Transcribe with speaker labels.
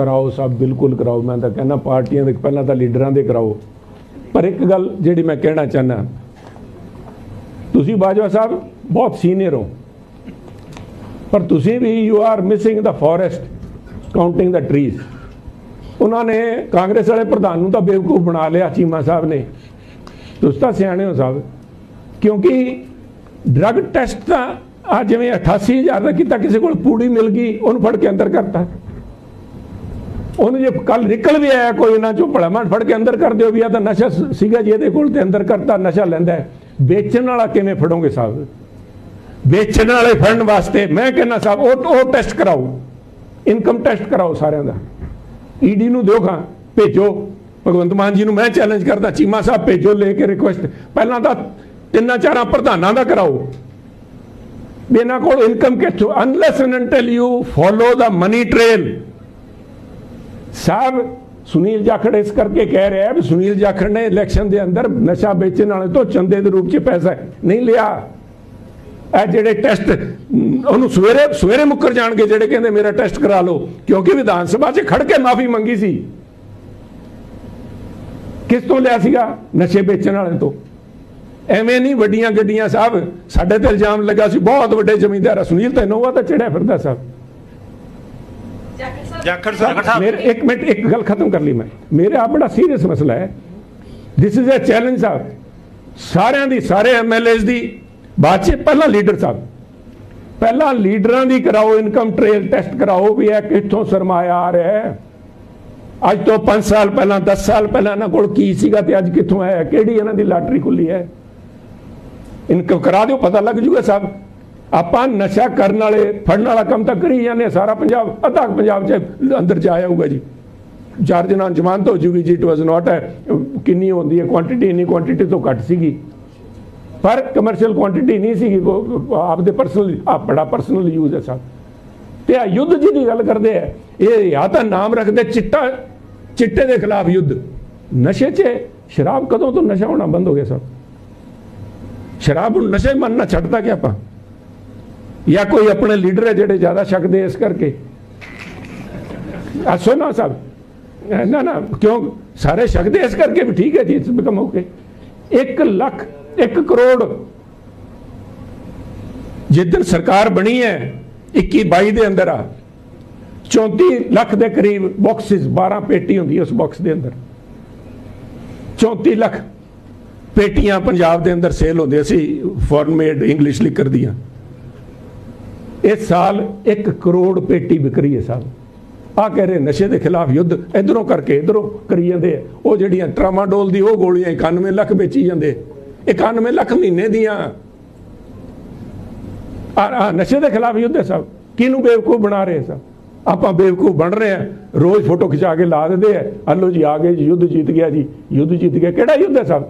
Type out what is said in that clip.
Speaker 1: ਕਰਾਓ, ਸਭ ਬਿਲਕੁਲ ਕਰਾਓ। ਮੈਂ ਤਾਂ ਕਹਿੰਦਾ ਪਾਰਟੀਆਂ ਦੇ ਪਹਿਲਾਂ ਤਾਂ ਲੀਡਰਾਂ ਦੇ ਕਰਾਓ। ਪਰ ਇੱਕ ਗੱਲ ਜਿਹੜੀ ਮੈਂ ਕਹਿਣਾ ਚਾਹੁੰਦਾ, ਤੁਸੀਂ ਬਾਜਵਾ ਸਾਹਿਬ ਬਹੁਤ ਸੀਨੀਅਰ ਹੋ। ਪਰ ਤੁਸੀਂ ਵੀ you are missing the forest counting the trees ਉਹਨਾਂ ਨੇ ਕਾਂਗਰਸ ਵਾਲੇ ਪ੍ਰਧਾਨ ਨੂੰ ਤਾਂ ਬੇਵਕੂਫ ਬਣਾ ਲਿਆ, ਚੀਮਾ ਸਾਹਿਬ ਨੇ। ਤੁਸੀਂ ਤਾਂ ਸਿਆਣੇ ਹੋ ਸਾਹਿਬ। ਕਿਉਂਕਿ ਡਰੱਗ ਟੈਸਟ ਤਾਂ ਆ ਜਿਵੇਂ 88000 ਦਾ ਕੀਤਾ, ਕਿਸੇ ਕੋਲ ਪੂੜੀ ਮਿਲ ਗਈ, ਉਹਨੂੰ ਫੜ ਕੇ ਅੰਦਰ ਕਰਤਾ। ਉਹਨੂੰ ਜੇ ਕੱਲ ਨਿਕਲ ਵੀ ਆਇਆ ਕੋਈ ਇਹਨਾਂ ਚੋਂ ਭਲਾਮਣ ਫੜ ਕੇ ਅੰਦਰ ਕਰ ਦਿਓ ਵੀ ਆ ਤਾਂ ਨਸ਼ਾ ਸੀਗਾ ਜੀ ਇਹਦੇ ਕੋਲ ਤੇ ਅੰਦਰ ਕਰਤਾ, ਨਸ਼ਾ ਲੈਂਦਾ ਵੇਚਣ ਵਾਲਾ ਕਿਵੇਂ ਫੜੋਗੇ ਸਾਹਿਬ? ਵੇਚਣ ਵਾਲੇ ਫੜਨ ਵਾਸਤੇ ਮੈਂ ਕਹਿੰਦਾ ਸਾਹਿਬ, ਉਹ ਉਹ ਟੈਸਟ ਕਰਾਓ। ਇਨਕਮ ਟੈਸਟ ਕਰਾਓ ਸਾਰਿਆਂ ਦਾ। ਈਡੀ ਨੂੰ ਦਿਓ ਖਾਂ, ਭੇਜੋ। ਭਗਵੰਤ ਮਾਨ ਜੀ ਨੂੰ ਮੈਂ ਚੈਲੰਜ ਕਰਦਾ, ਚੀਮਾ ਸਾਹਿਬ ਭੇਜੋ ਲੈ ਕੇ ਰਿਕੁਐਸਟ ਪਹਿਲਾਂ ਤਾਂ ਤਿੰਨਾਂ ਚਾਰਾਂ ਪ੍ਰਧਾਨਾਂ ਦਾ ਕਰਾਓ। ਵੀ ਇਹਨਾਂ ਕੋਲ ਇਨਕਮ ਕਿੱਥੋਂ unless and until you follow the money trail sahib, Sunil Jakhar ਇਸ ਕਰਕੇ ਕਹਿ ਰਿਹਾ ਵੀ ਸੁਨੀਲ ਜਾਖੜ ਨੇ ਇਲੈਕਸ਼ਨ ਦੇ ਅੰਦਰ ਨਸ਼ਾ ਵੇਚਣ ਵਾਲੇ ਤੋਂ ਚੰਦੇ ਦੇ ਰੂਪ 'ਚ ਪੈਸਾ ਨਹੀਂ ਲਿਆ। ਇਹ ਜਿਹੜੇ ਟੈਸਟ, ਉਹਨੂੰ ਸਵੇਰੇ ਸਵੇਰੇ ਮੁੱਕਰ ਜਾਣਗੇ ਜਿਹੜੇ ਕਹਿੰਦੇ ਮੇਰਾ ਟੈਸਟ ਕਰਾ ਲਓ, ਕਿਉਂਕਿ ਵਿਧਾਨ ਸਭਾ 'ਚ ਖੜ ਕੇ ਮਾਫੀ ਮੰਗੀ ਸੀ। ਕਿਸ ਤੋਂ ਲਿਆ ਸੀਗਾ? ਨਸ਼ੇ ਵੇਚਣ ਵਾਲੇ ਤੋਂ। ਐਵੇਂ ਨਹੀਂ ਵੱਡੀਆਂ ਗੱਡੀਆਂ, ਸਾਹਿਬ, ਸਾਡੇ ਤੇ ਇਲਜ਼ਾਮ ਲੱਗਾ ਸੀ, ਬਹੁਤ ਵੱਡੇ ਜ਼ਮੀਂਦਾਰ ਆ। ਸੁਨੀਲ ਤੈਨੂੰ ਉਹ ਤਾਂ ਚੜਿਆ ਫਿਰਦਾ, ਸਾਹਿਬ।
Speaker 2: ਜਾਖੜ ਸਾਹਿਬ।
Speaker 1: ਮੇਰੇ ਇੱਕ ਮਿੰਟ ਇੱਕ ਗੱਲ ਖਤਮ ਕਰ ਲਈ ਮੈਂ। ਮੇਰੇ ਆ ਬੜਾ ਸੀਰੀਅਸ ਮਸਲਾ ਹੈ। This is a challenge sahib ਸਾਰਿਆਂ ਦੀ ਸਾਰੇ ਐਮਐਲਏਸ ਦੀ। ਬਾਅਦ ਚ ਪਹਿਲਾਂ ਲੀਡਰ ਸਾਹਿਬ। ਪਹਿਲਾਂ ਲੀਡਰਾਂ ਦੀ ਕਰਾਓ ਇਨਕਮ ਟ੍ਰੇਲ ਟੈਸਟ ਕਰਾਓ ਵੀ ਇਹ ਕਿੱਥੋਂ ਸਰਮਾਇਆ ਆ ਰਿਹਾ ਹੈ। ਅੱਜ ਤੋਂ 5 ਸਾਲ ਪਹਿਲਾਂ 10 ਸਾਲ ਪਹਿਲਾਂ ਇਹਨਾਂ ਕੋਲ ਕੀ ਸੀਗਾ ਤੇ ਅੱਜ ਕਿੱਥੋਂ ਆਇਆ ਕਿਹੜੀ ਇਹਨਾਂ ਦੀ ਲਾਟਰੀ ਖੁੱਲੀ ਹੈ? ਇਨਕਮ ਕਰਾ ਦਿਓ ਪਤਾ ਲੱਗ ਜੂਗਾ ਸਾਹਿਬ ਆਪਾਂ ਨਸ਼ਾ ਕਰਨ ਵਾਲੇ ਫੜਨ ਵਾਲਾ ਕੰਮ ਤਾਂ ਕਰੀ ਜਾਂਦੇ ਹਾਂ, ਸਾਰਾ ਪੰਜਾਬ ਅੱਧਾ ਕੁ ਪੰਜਾਬ ਚ ਅੰਦਰ 'ਚ ਜਾ ਆਊਗਾ ਜੀ। ਚਾਰ ਦਿਨਾਂ ਜ਼ਮਾਨਤ ਹੋ ਜੂਗੀ ਜੀ ਇਟ ਵਾਸ ਨਾਟ ਕਿੰਨੀ ਹੁੰਦੀ ਹੈ ਕੁਆਂਟੀਟੀ ਇੰਨੀ ਕੁਆਂਟੀਟੀ ਤੋਂ ਘੱਟ ਸੀਗੀ। ਪਰ ਕਮਰਸ਼ੀਅਲ ਕੁਆਂਟੀਟੀ ਨਹੀਂ ਸੀਗੀ ਉਹ ਆਪਦੇ ਪਰਸਨਲ ਆਪਣਾ ਪਰਸਨਲ ਯੂਜ਼ ਹੈ ਸਾਹਿਬ ਤੇ ਆ ਯੁੱਧ ਜਿਹਦੀ ਗੱਲ ਕਰਦੇ ਆ ਇਹ ਜਾਂ ਤਾਂ ਨਾਮ ਰੱਖਦੇ ਚਿੱਟਾ ਚਿੱਟੇ ਦੇ ਖਿਲਾਫ ਯੁੱਧ। ਨਸ਼ੇ 'ਚ ਸ਼ਰਾਬ ਕਦੋਂ ਤੋਂ ਨਸ਼ਾ ਹੋਣਾ ਬੰਦ ਹੋ ਗਿਆ ਸਾਹਿਬ ਸ਼ਰਾਬ ਨੂੰ ਨਸ਼ੇ ਮੰਨਣਾ ਛੱਡਤਾ ਕਿ ਆਪਾਂ? ਜਾਂ ਕੋਈ ਆਪਣੇ ਲੀਡਰ ਹੈ ਜਿਹੜੇ ਜ਼ਿਆਦਾ ਛਕਦੇ ਇਸ ਕਰਕੇ? ਆ ਸੁਣਾ ਸਾਹਿਬ ਨਾ ਨਾ, ਕਿਉਂ? ਸਾਰੇ ਛਕਦੇ ਇਸ ਕਰਕੇ ਵੀ ਠੀਕ ਹੈ ਜੀ it's become okay 1 lakh 1 crore. ਜਿੱਦਣ ਸਰਕਾਰ ਬਣੀ ਹੈ 21 22 ਦੇ ਅੰਦਰ ਆ 34 ਲੱਖ ਦੇ ਕਰੀਬ ਬਾਕਸਿਸ 12 ਪੇਟੀ ਹੁੰਦੀ ਹੈ ਉਸ ਬਾਕਸ ਦੇ ਅੰਦਰ। 34 ਲੱਖ ਪੇਟੀਆਂ ਪੰਜਾਬ ਦੇ ਅੰਦਰ ਸੇਲ ਹੁੰਦੀਆਂ ਸੀ ਫੋਰਨ ਮੇਡ ਇੰਗਲਿਸ਼ ਲਿਕਰ ਦੀਆਂ। ਇਸ ਸਾਲ 1 ਕਰੋੜ ਪੇਟੀ ਵਿਕਰੀ ਹੈ ਸਾਹਿਬ ਆ ਕਹਿ ਰਹੇ ਨਸ਼ੇ ਦੇ ਖਿਲਾਫ ਯੁੱਧ, ਇਧਰੋਂ ਕਰਕੇ ਇਧਰੋਂ ਕਰੀ ਜਾਂਦੇ ਆ। ਉਹ ਜਿਹੜੀਆਂ ਟਰਾਮਾਡੋਲ ਦੀ ਉਹ ਗੋਲੀਆਂ 91 ਲੱਖ ਵੇਚੀ ਜਾਂਦੇ 91 ਲੱਖ ਮਹੀਨੇ ਦੀਆਂ। ਆ ਨਸ਼ੇ ਦੇ ਖਿਲਾਫ ਯੁੱਧ ਹੈ ਸਾਹਿਬ ਕਿਹਨੂੰ ਬੇਵਕੂਫ ਬਣਾ ਰਹੇ ਸਭ ਆਪਾਂ ਬੇਵਕੂਫ ਬਣ ਰਹੇ ਆ। ਰੋਜ਼ ਫੋਟੋ ਖਿਚਾ ਕੇ ਲਾ ਦਿੰਦੇ ਆ। ਹਲੋ ਜੀ, ਆ ਗਏ ਜੀ, ਯੁੱਧ ਜਿੱਤ ਗਿਆ ਜੀ। ਯੁੱਧ ਜਿੱਤ ਗਿਆ। ਕਿਹੜਾ ਯੁੱਧ ਹੈ ਸਾਹਿਬ